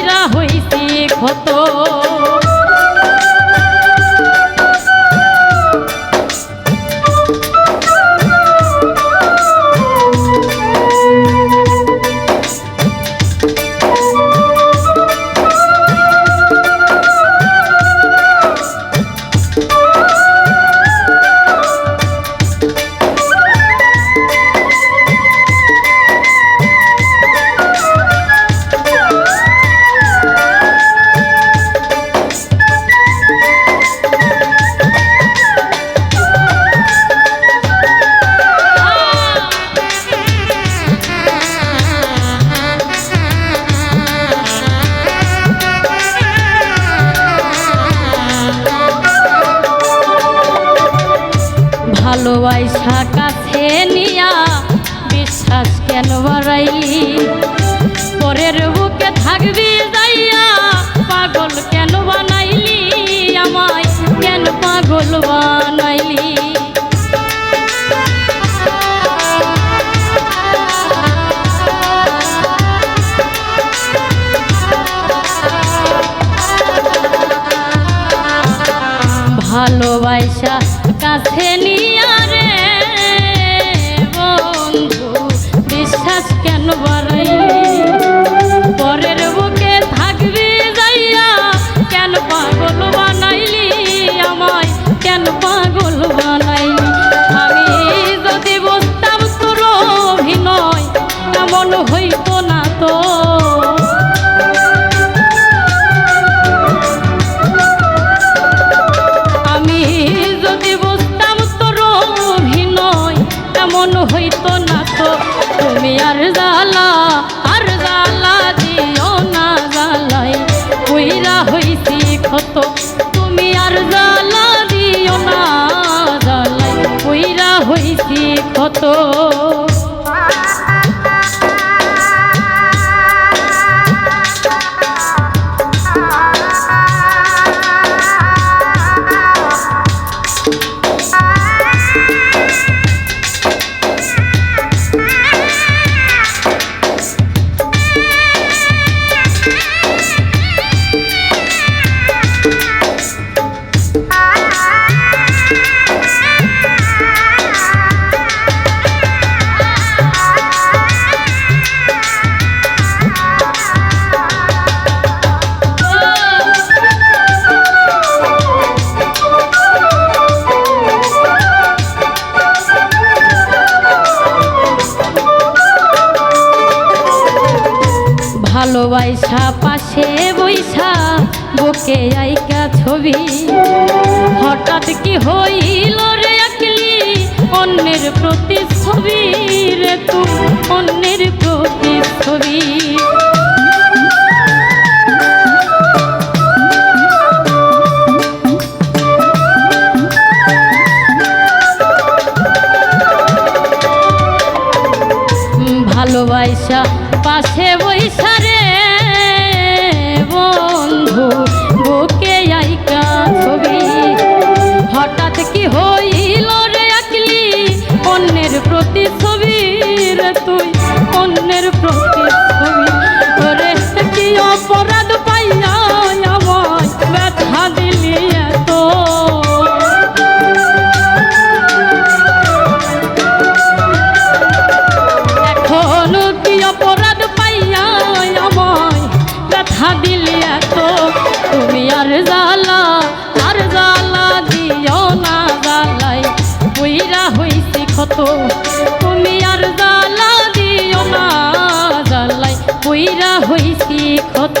Yes. ভালোবাসা কাছে নিয়া বিশ্বাস কেন বাড়াইলি পরের বুকে থাকবি যাইয়া পাগল কেন বানাইলি আমায়? কেন পাগল বানাইলি? ভালোবাসা কাছে নিয়া এমন হইতো না তো তুমি আর জালা আর জালা দিও না জালাই কইরা হইছি ক্ষত, তুমি আর জালা দিও না জ্বালাই। কইরা হইছি ক্ষত। ভালোবাসা পাশে বৈশা, বুকে আইকা ছবি। হঠাৎ কি হইল রে আকলি অন্যের প্রতি ছবি রে তু, অন্যের প্রতি ছবি ভালোবাসা, পাশে বৈশা ক্ষত তুমি আর জ্বালা দিও না জ্বালাই কইরা হইছি ক্ষত।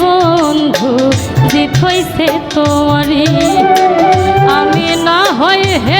বন্ধু জিত হইছে তোমারি আমি না হয় গেল